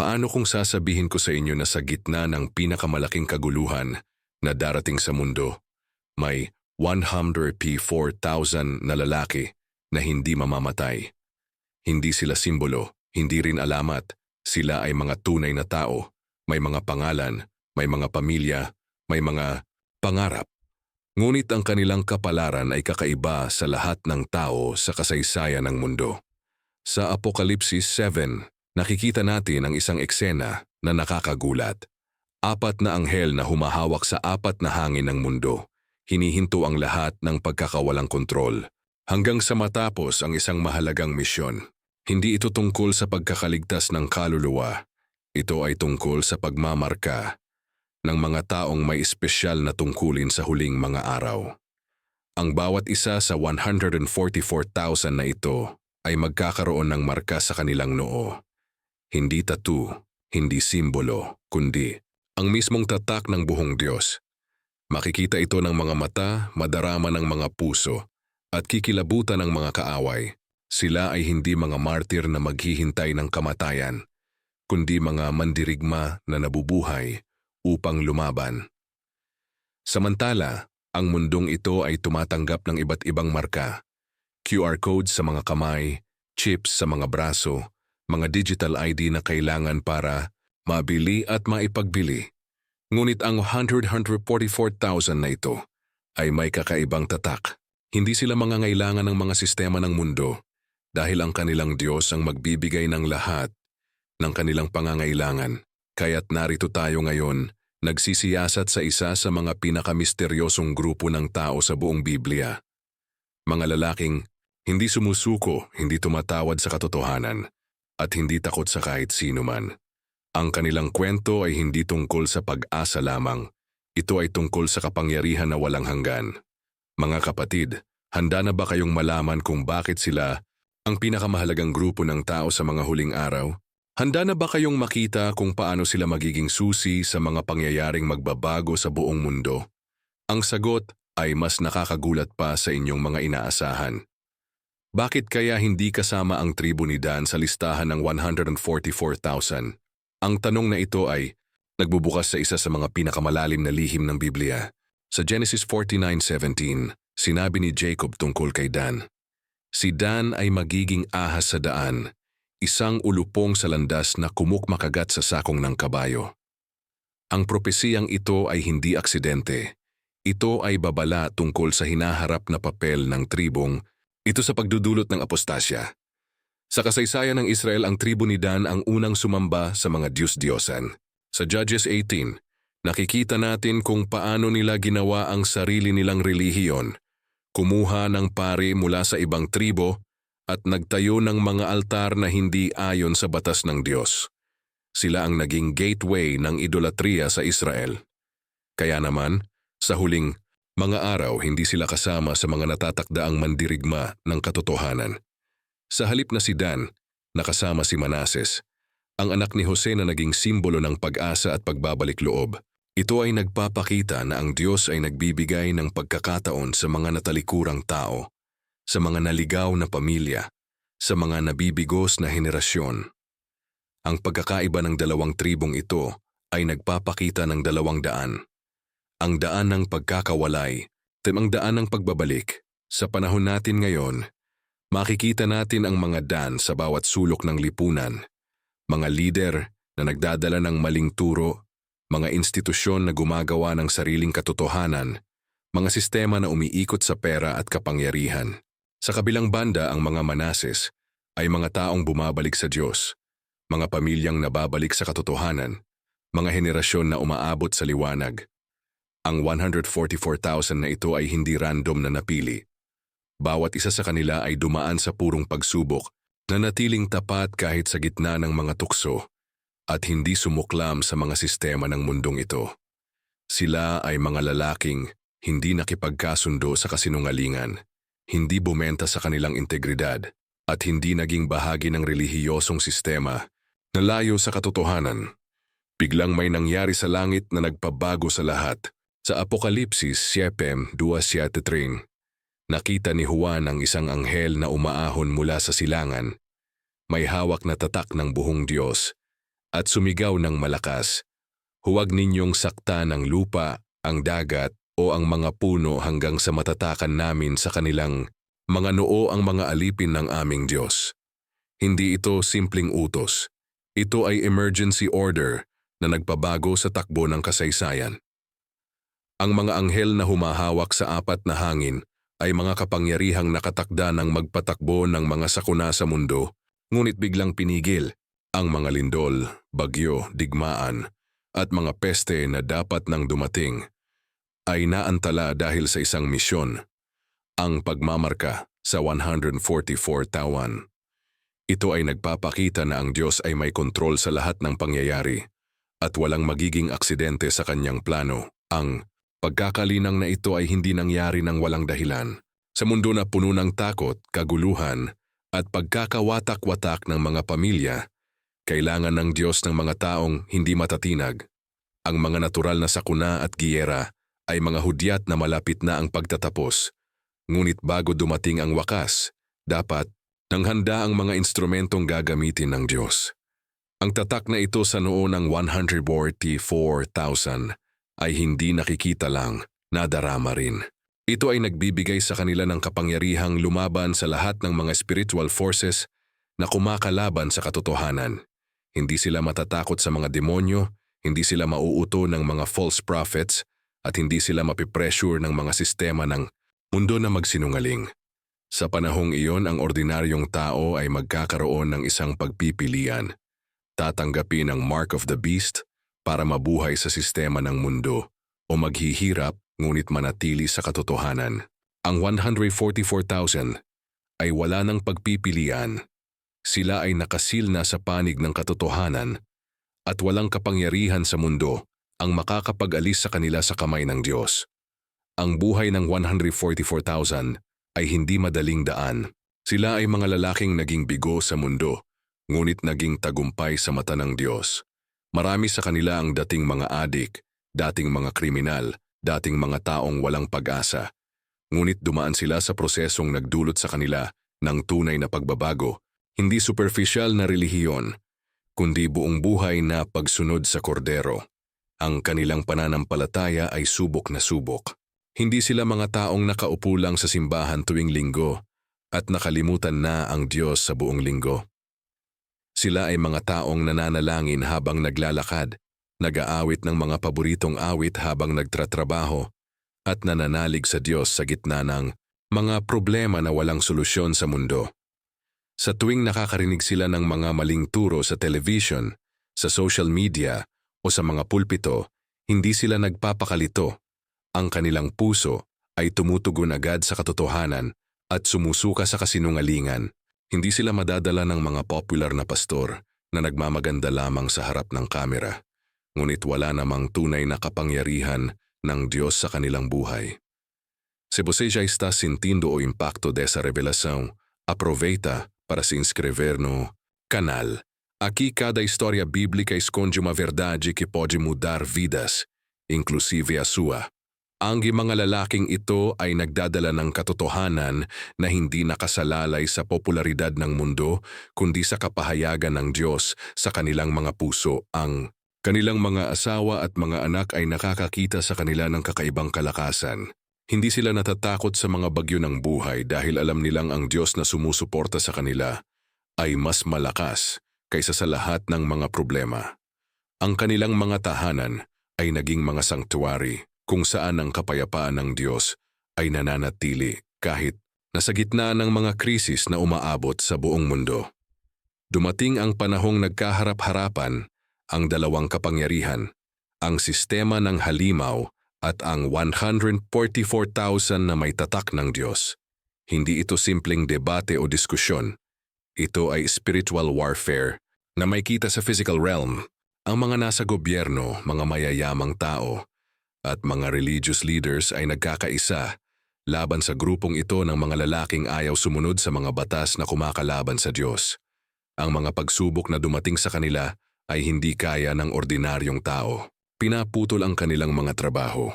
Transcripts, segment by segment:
Paano kung sasabihin ko sa inyo na sa gitna ng pinakamalaking kaguluhan na darating sa mundo, may 104,000 na lalaki na hindi mamamatay. Hindi sila simbolo, hindi rin alamat. Sila ay mga tunay na tao, may mga pangalan, may mga pamilya, may mga pangarap. Ngunit ang kanilang kapalaran ay kakaiba sa lahat ng tao sa kasaysayan ng mundo. Sa Apokalipsis 7, nakikita natin ang isang eksena na nakakagulat. Apat na anghel na humahawak sa apat na hangin ng mundo. Hinihinto ang lahat ng pagkakawalang kontrol. Hanggang sa matapos ang isang mahalagang misyon. Hindi ito tungkol sa pagkakaligtas ng kaluluwa. Ito ay tungkol sa pagmamarka ng mga taong may espesyal na tungkulin sa huling mga araw. Ang bawat isa sa 144,000 na ito ay magkakaroon ng marka sa kanilang noo. Hindi tattoo, hindi simbolo, kundi ang mismong tatak ng buhong Diyos. Makikita ito ng mga mata, madarama ng mga puso, at kikilabutan ng mga kaaway. Sila ay hindi mga martir na maghihintay ng kamatayan, kundi mga mandirigma na nabubuhay upang lumaban. Samantala, ang mundong ito ay tumatanggap ng iba't ibang marka, QR codes sa mga kamay, chips sa mga braso, mga digital ID na kailangan para mabili at maipagbili. Ngunit ang 144,000 na ito ay may kakaibang tatak. Hindi sila mangangailangan ng mga sistema ng mundo dahil ang kanilang Diyos ang magbibigay ng lahat ng kanilang pangangailangan. Kaya't narito tayo ngayon, nagsisiyasat sa isa sa mga pinakamisteryosong grupo ng tao sa buong Biblia. Mga lalaking hindi sumusuko, hindi tumatawad sa katotohanan, at hindi takot sa kahit sino man. Ang kanilang kwento ay hindi tungkol sa pag-asa lamang, ito ay tungkol sa kapangyarihan na walang hanggan. Mga kapatid, handa na ba kayong malaman kung bakit sila ang pinakamahalagang grupo ng tao sa mga huling araw? Handa na ba kayong makita kung paano sila magiging susi sa mga pangyayaring magbabago sa buong mundo? Ang sagot ay mas nakakagulat pa sa inyong mga inaasahan. Bakit kaya hindi kasama ang tribo ni Dan sa listahan ng 144,000? Ang tanong na ito ay nagbubukas sa isa sa mga pinakamalalim na lihim ng Biblia. Sa Genesis 49.17, sinabi ni Jacob tungkol kay Dan, Si Dan ay magiging ahas sa daan, isang ulupong sa landas na kumukmakagat sa sakong ng kabayo. Ang propesiyang ito ay hindi aksidente. Ito ay babala tungkol sa hinaharap na papel ng tribong ito sa pagdudulot ng apostasya. Sa kasaysayan ng Israel, ang tribo ni Dan ang unang sumamba sa mga Diyos-Diyosan. Sa Judges 18, nakikita natin kung paano nila ginawa ang sarili nilang relihiyon. Kumuha ng pari mula sa ibang tribo at nagtayo ng mga altar na hindi ayon sa batas ng Diyos. Sila ang naging gateway ng idolatriya sa Israel. Kaya naman, sa huling mga araw hindi sila kasama sa mga natatakdaang mandirigma ng katotohanan. Sa halip na si Dan, nakasama si Manases, ang anak ni Jose na naging simbolo ng pag-asa at pagbabalik loob. Ito ay nagpapakita na ang Diyos ay nagbibigay ng pagkakataon sa mga natalikurang tao, sa mga naligaw na pamilya, sa mga nabibigos na henerasyon. Ang pagkakaiba ng dalawang tribong ito ay nagpapakita ng dalawang daan. Ang daan ng pagkakawalay, timang daan ng pagbabalik. Sa panahon natin ngayon, Makikita natin ang mga dan sa bawat sulok ng lipunan, mga lider na nagdadala ng maling turo, mga institusyon na gumagawa ng sariling katotohanan, mga sistema na umiikot sa pera at kapangyarihan. Sa kabilang banda ang mga manases ay mga taong bumabalik sa Diyos, mga pamilyang nababalik sa katotohanan, mga henerasyon na umaabot sa liwanag. Ang 144,000 na ito ay hindi random na napili. Bawat isa sa kanila ay dumaan sa purong pagsubok na natiling tapat kahit sa gitna ng mga tukso at hindi sumuklam sa mga sistema ng mundong ito. Sila ay mga lalaking hindi nakipagkasundo sa kasinungalingan, hindi bumenta sa kanilang integridad, at hindi naging bahagi ng relihiyosong sistema na layo sa katotohanan. Biglang may nangyari sa langit na nagpabago sa lahat. Sa Apokalipsis 7, 2.7 Nakita ni Juan ang isang anghel na umaahon mula sa silangan. May hawak na tatak ng buhong Diyos at sumigaw ng malakas, Huwag ninyong sakta ng lupa, ang dagat, o ang mga puno hanggang sa matatakan namin sa kanilang mga noo ang mga alipin ng aming Diyos. Hindi ito simpleng utos. Ito ay emergency order na nagpabago sa takbo ng kasaysayan. Ang mga anghel na humahawak sa apat na hangin ay mga kapangyarihang nakatakda ng magpatakbo ng mga sakuna sa mundo, ngunit biglang pinigil ang mga lindol, bagyo, digmaan, at mga peste na dapat nang dumating ay naantala dahil sa isang misyon, ang pagmamarka sa 144 tawan. Ito ay nagpapakita na ang Diyos ay may kontrol sa lahat ng pangyayari at walang magiging aksidente sa kanyang plano. Ang pagkakalinang na ito ay hindi nangyari ng walang dahilan. Sa mundo na puno ng takot, kaguluhan, at pagkakawatak-watak ng mga pamilya, kailangan ng Diyos ng mga taong hindi matatinag. Ang mga natural na sakuna at giyera ay mga hudyat na malapit na ang pagtatapos. Ngunit bago dumating ang wakas, dapat nang handa ang mga instrumentong gagamitin ng Diyos. Ang tatak na ito sa noo ng 144,000 ay hindi nakikita lang, nadarama rin. Ito ay nagbibigay sa kanila ng kapangyarihang lumaban sa lahat ng mga spiritual forces na kumakalaban sa katotohanan. Hindi sila matatakot sa mga demonyo, hindi sila mauuto ng mga false prophets, at hindi sila mapipressure ng mga sistema ng mundo na magsinungaling. Sa panahong iyon, ang ordinaryong tao ay magkakaroon ng isang pagpipilian. Tatanggapin ang Mark of the Beast para mabuhay sa sistema ng mundo o maghihirap ngunit manatili sa katotohanan. Ang 144,000 ay wala ng pagpipilian. Sila ay nakasil na sa panig ng katotohanan at walang kapangyarihan sa mundo ang makakapag-alis sa kanila sa kamay ng Diyos. Ang buhay ng 144,000 ay hindi madaling daan. Sila ay mga lalaking naging bigo sa mundo, ngunit naging tagumpay sa mata ng Diyos. Marami sa kanila ang dating mga adik, dating mga kriminal, dating mga taong walang pag-asa. Ngunit dumaan sila sa prosesong nagdulot sa kanila ng tunay na pagbabago, hindi superficial na relihiyon, kundi buong buhay na pagsunod sa kordero. Ang kanilang pananampalataya ay subok na subok. Hindi sila mga taong nakaupo lang sa simbahan tuwing linggo at nakalimutan na ang Diyos sa buong linggo. Sila ay mga taong nananalangin habang naglalakad, nag-aawit ng mga paboritong awit habang nagtratrabaho, at nananalig sa Diyos sa gitna ng mga problema na walang solusyon sa mundo. Sa tuwing nakakarinig sila ng mga maling turo sa television, sa social media, o sa mga pulpito, hindi sila nagpapakalito ang kanilang puso ay tumutugon agad sa katotohanan at sumusuka sa kasinungalingan. Hindi sila madadala ng mga popular na pastor na nagmamaganda lamang sa harap ng kamera. Ngunit wala namang tunay na kapangyarihan ng Diyos sa kanilang buhay. Se você já está sentindo o impacto dessa revelação, aproveita para se inscrever no canal. Aqui cada história bíblica esconde uma verdade que pode mudar vidas, inclusive a sua. Ang mga lalaking ito ay nagdadala ng katotohanan na hindi nakasalalay sa popularidad ng mundo kundi sa kapahayagan ng Diyos sa kanilang mga puso. Ang kanilang mga asawa at mga anak ay nakakakita sa kanila ng kakaibang kalakasan. Hindi sila natatakot sa mga bagyo ng buhay dahil alam nilang ang Diyos na sumusuporta sa kanila ay mas malakas kaysa sa lahat ng mga problema. Ang kanilang mga tahanan ay naging mga sanctuary kung saan ang kapayapaan ng Diyos ay nananatili kahit nasa gitna ng mga krisis na umaabot sa buong mundo. Dumating ang panahong nagkaharap-harapan ang dalawang kapangyarihan, ang sistema ng halimaw at ang 144,000 na may tatak ng Diyos. Hindi ito simpleng debate o diskusyon. Ito ay spiritual warfare na may kita sa physical realm. Ang mga nasa gobyerno, mga mayayamang tao, at mga religious leaders ay nagkakaisa laban sa grupong ito ng mga lalaking ayaw sumunod sa mga batas na kumakalaban sa Diyos. Ang mga pagsubok na dumating sa kanila ay hindi kaya ng ordinaryong tao. Pinaputol ang kanilang mga trabaho.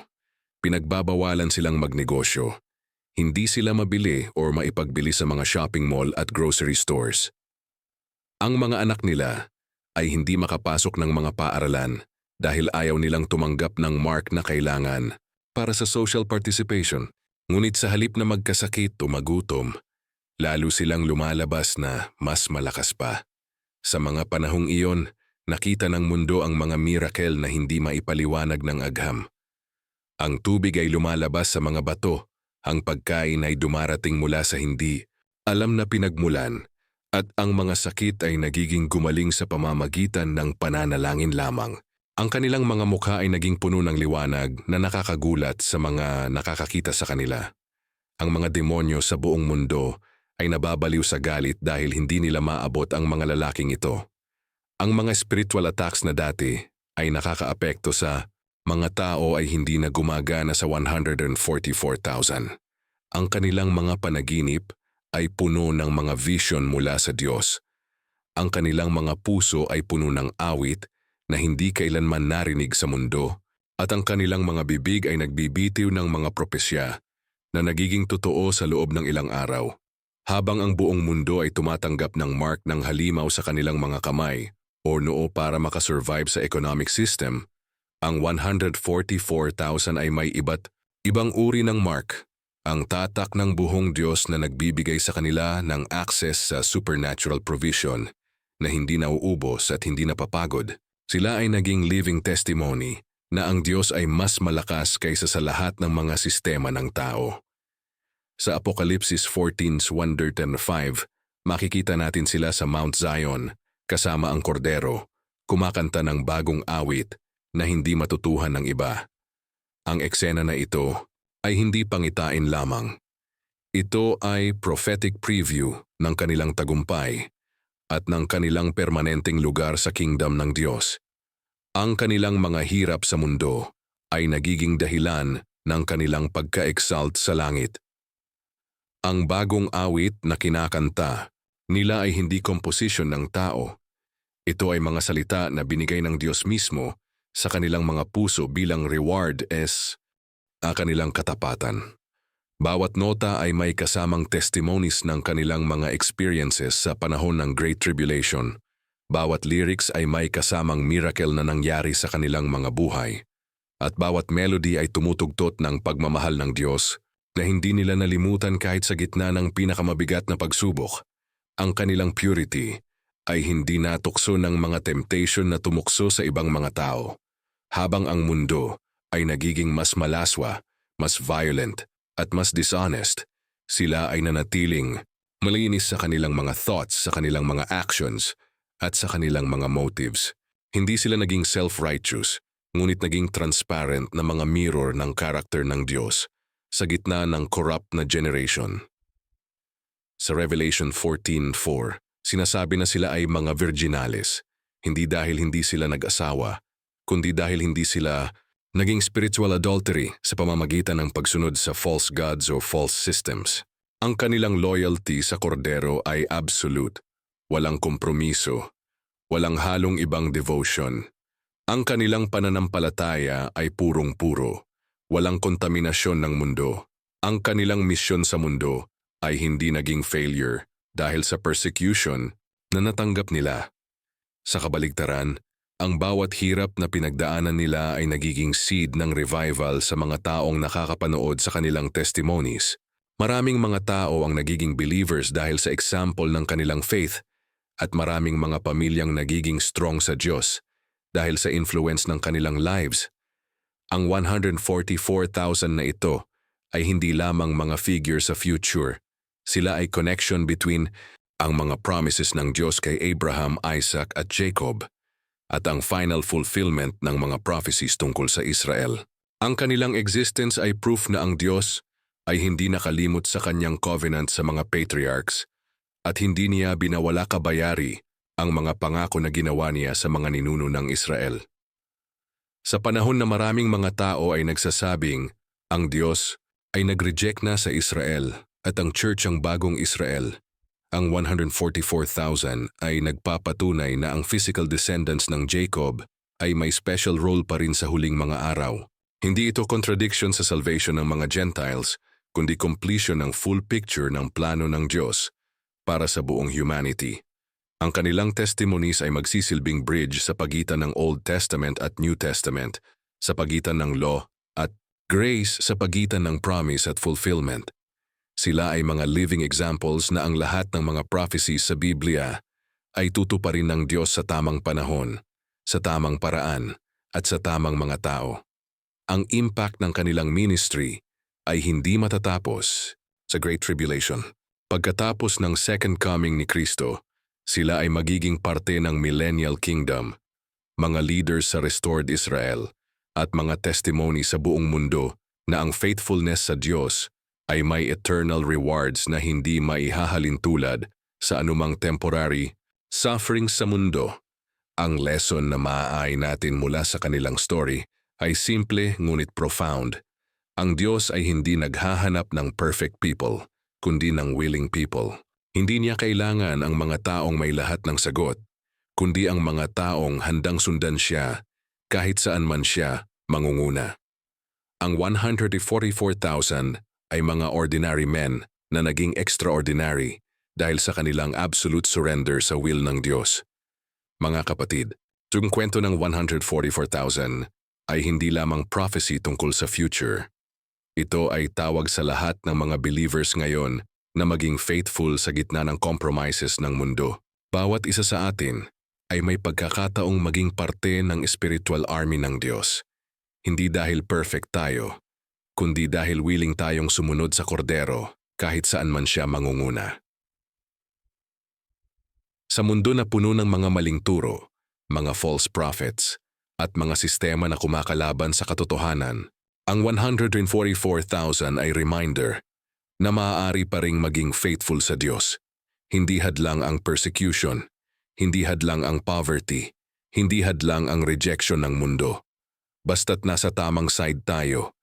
Pinagbabawalan silang magnegosyo. Hindi sila mabili o maipagbili sa mga shopping mall at grocery stores. Ang mga anak nila ay hindi makapasok ng mga paaralan dahil ayaw nilang tumanggap ng mark na kailangan para sa social participation. Ngunit sa halip na magkasakit o magutom, lalo silang lumalabas na mas malakas pa. Sa mga panahong iyon, nakita ng mundo ang mga miracle na hindi maipaliwanag ng agham. Ang tubig ay lumalabas sa mga bato, ang pagkain ay dumarating mula sa hindi, alam na pinagmulan, at ang mga sakit ay nagiging gumaling sa pamamagitan ng pananalangin lamang. Ang kanilang mga mukha ay naging puno ng liwanag na nakakagulat sa mga nakakakita sa kanila. Ang mga demonyo sa buong mundo ay nababaliw sa galit dahil hindi nila maabot ang mga lalaking ito. Ang mga spiritual attacks na dati ay nakakaapekto sa mga tao ay hindi na gumagana sa 144,000. Ang kanilang mga panaginip ay puno ng mga vision mula sa Diyos. Ang kanilang mga puso ay puno ng awit na hindi kailanman narinig sa mundo at ang kanilang mga bibig ay nagbibitiw ng mga propesya na nagiging totoo sa loob ng ilang araw. Habang ang buong mundo ay tumatanggap ng mark ng halimaw sa kanilang mga kamay o noo para makasurvive sa economic system, ang 144,000 ay may iba't ibang uri ng mark, ang tatak ng buhong Diyos na nagbibigay sa kanila ng access sa supernatural provision na hindi nauubos at hindi napapagod. Sila ay naging living testimony na ang Diyos ay mas malakas kaysa sa lahat ng mga sistema ng tao. Sa Apokalipsis 14:1-5, makikita natin sila sa Mount Zion kasama ang kordero, kumakanta ng bagong awit na hindi matutuhan ng iba. Ang eksena na ito ay hindi pangitain lamang. Ito ay prophetic preview ng kanilang tagumpay at ng kanilang permanenteng lugar sa kingdom ng Diyos. Ang kanilang mga hirap sa mundo ay nagiging dahilan ng kanilang pagka-exalt sa langit. Ang bagong awit na kinakanta nila ay hindi komposisyon ng tao. Ito ay mga salita na binigay ng Diyos mismo sa kanilang mga puso bilang reward as a kanilang katapatan. Bawat nota ay may kasamang testimonies ng kanilang mga experiences sa panahon ng Great Tribulation. Bawat lyrics ay may kasamang miracle na nangyari sa kanilang mga buhay. At bawat melody ay tumutugtot ng pagmamahal ng Diyos na hindi nila nalimutan kahit sa gitna ng pinakamabigat na pagsubok. Ang kanilang purity ay hindi natukso ng mga temptation na tumukso sa ibang mga tao. Habang ang mundo ay nagiging mas malaswa, mas violent, at mas dishonest, sila ay nanatiling malinis sa kanilang mga thoughts, sa kanilang mga actions, at sa kanilang mga motives. Hindi sila naging self-righteous, ngunit naging transparent na mga mirror ng karakter ng Diyos sa gitna ng corrupt na generation. Sa Revelation 14.4, sinasabi na sila ay mga virginales, hindi dahil hindi sila nag-asawa, kundi dahil hindi sila naging spiritual adultery sa pamamagitan ng pagsunod sa false gods o false systems. Ang kanilang loyalty sa kordero ay absolute, walang kompromiso, walang halong ibang devotion. Ang kanilang pananampalataya ay purong-puro, walang kontaminasyon ng mundo. Ang kanilang misyon sa mundo ay hindi naging failure dahil sa persecution na natanggap nila. Sa kabaligtaran, ang bawat hirap na pinagdaanan nila ay nagiging seed ng revival sa mga taong nakakapanood sa kanilang testimonies. Maraming mga tao ang nagiging believers dahil sa example ng kanilang faith at maraming mga pamilyang nagiging strong sa Diyos dahil sa influence ng kanilang lives. Ang 144,000 na ito ay hindi lamang mga figure sa future. Sila ay connection between ang mga promises ng Diyos kay Abraham, Isaac at Jacob at ang final fulfillment ng mga prophecies tungkol sa Israel. Ang kanilang existence ay proof na ang Diyos ay hindi nakalimot sa kanyang covenant sa mga patriarchs at hindi niya binawala kabayari ang mga pangako na ginawa niya sa mga ninuno ng Israel. Sa panahon na maraming mga tao ay nagsasabing, ang Diyos ay nag-reject na sa Israel at ang church ang bagong Israel, ang 144,000 ay nagpapatunay na ang physical descendants ng Jacob ay may special role pa rin sa huling mga araw. Hindi ito contradiction sa salvation ng mga Gentiles, kundi completion ng full picture ng plano ng Diyos para sa buong humanity. Ang kanilang testimonies ay magsisilbing bridge sa pagitan ng Old Testament at New Testament, sa pagitan ng law at grace sa pagitan ng promise at fulfillment. Sila ay mga living examples na ang lahat ng mga prophecies sa Biblia ay tutuparin ng Diyos sa tamang panahon, sa tamang paraan, at sa tamang mga tao. Ang impact ng kanilang ministry ay hindi matatapos sa Great Tribulation. Pagkatapos ng Second Coming ni Kristo, sila ay magiging parte ng Millennial Kingdom, mga leaders sa Restored Israel, at mga testimony sa buong mundo na ang faithfulness sa Diyos ay may eternal rewards na hindi maihahalin tulad sa anumang temporary suffering sa mundo. Ang lesson na maaay natin mula sa kanilang story ay simple ngunit profound. Ang Diyos ay hindi naghahanap ng perfect people, kundi ng willing people. Hindi niya kailangan ang mga taong may lahat ng sagot, kundi ang mga taong handang sundan siya kahit saan man siya mangunguna. Ang 144,000 ay mga ordinary men na naging extraordinary dahil sa kanilang absolute surrender sa will ng Diyos. Mga kapatid, yung kwento ng 144,000 ay hindi lamang prophecy tungkol sa future. Ito ay tawag sa lahat ng mga believers ngayon na maging faithful sa gitna ng compromises ng mundo. Bawat isa sa atin ay may pagkakataong maging parte ng spiritual army ng Diyos. Hindi dahil perfect tayo, kundi dahil willing tayong sumunod sa kordero kahit saan man siya mangunguna. Sa mundo na puno ng mga maling turo, mga false prophets, at mga sistema na kumakalaban sa katotohanan, ang 144,000 ay reminder na maaari pa ring maging faithful sa Diyos. Hindi hadlang ang persecution, hindi hadlang ang poverty, hindi hadlang ang rejection ng mundo. Basta't nasa tamang side tayo,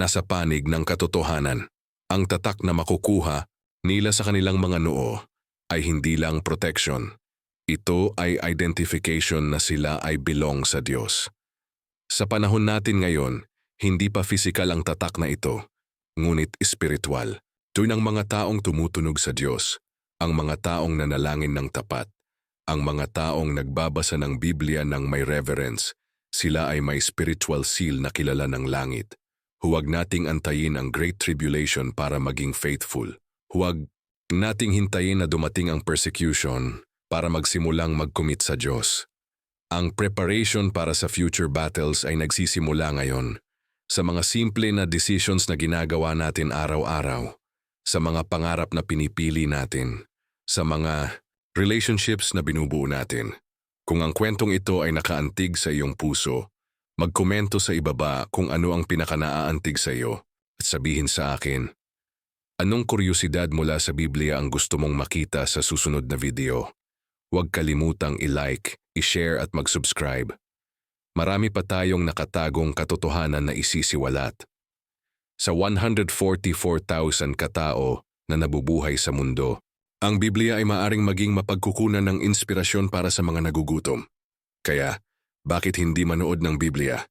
nasa panig ng katotohanan, ang tatak na makukuha nila sa kanilang mga noo ay hindi lang protection. Ito ay identification na sila ay belong sa Diyos. Sa panahon natin ngayon, hindi pa pisikal ang tatak na ito, ngunit espiritual. Tuwing ang mga taong tumutunog sa Diyos, ang mga taong nanalangin ng tapat, ang mga taong nagbabasa ng Biblia ng may reverence, sila ay may spiritual seal na kilala ng langit. Huwag nating antayin ang Great Tribulation para maging faithful. Huwag nating hintayin na dumating ang persecution para magsimulang mag-commit sa Diyos. Ang preparation para sa future battles ay nagsisimula ngayon sa mga simple na decisions na ginagawa natin araw-araw sa mga pangarap na pinipili natin, sa mga relationships na binubuo natin. Kung ang kwentong ito ay nakaantig sa iyong puso, magkomento sa ibaba kung ano ang pinakanaaantig sa iyo at sabihin sa akin, anong kuryosidad mula sa Biblia ang gusto mong makita sa susunod na video? Huwag kalimutang i-like, i-share at mag-subscribe. Marami pa tayong nakatagong katotohanan na isisiwalat sa 144,000 katao na nabubuhay sa mundo. Ang Biblia ay maaring maging mapagkukunan ng inspirasyon para sa mga nagugutom. Kaya, bakit hindi manood ng Biblia?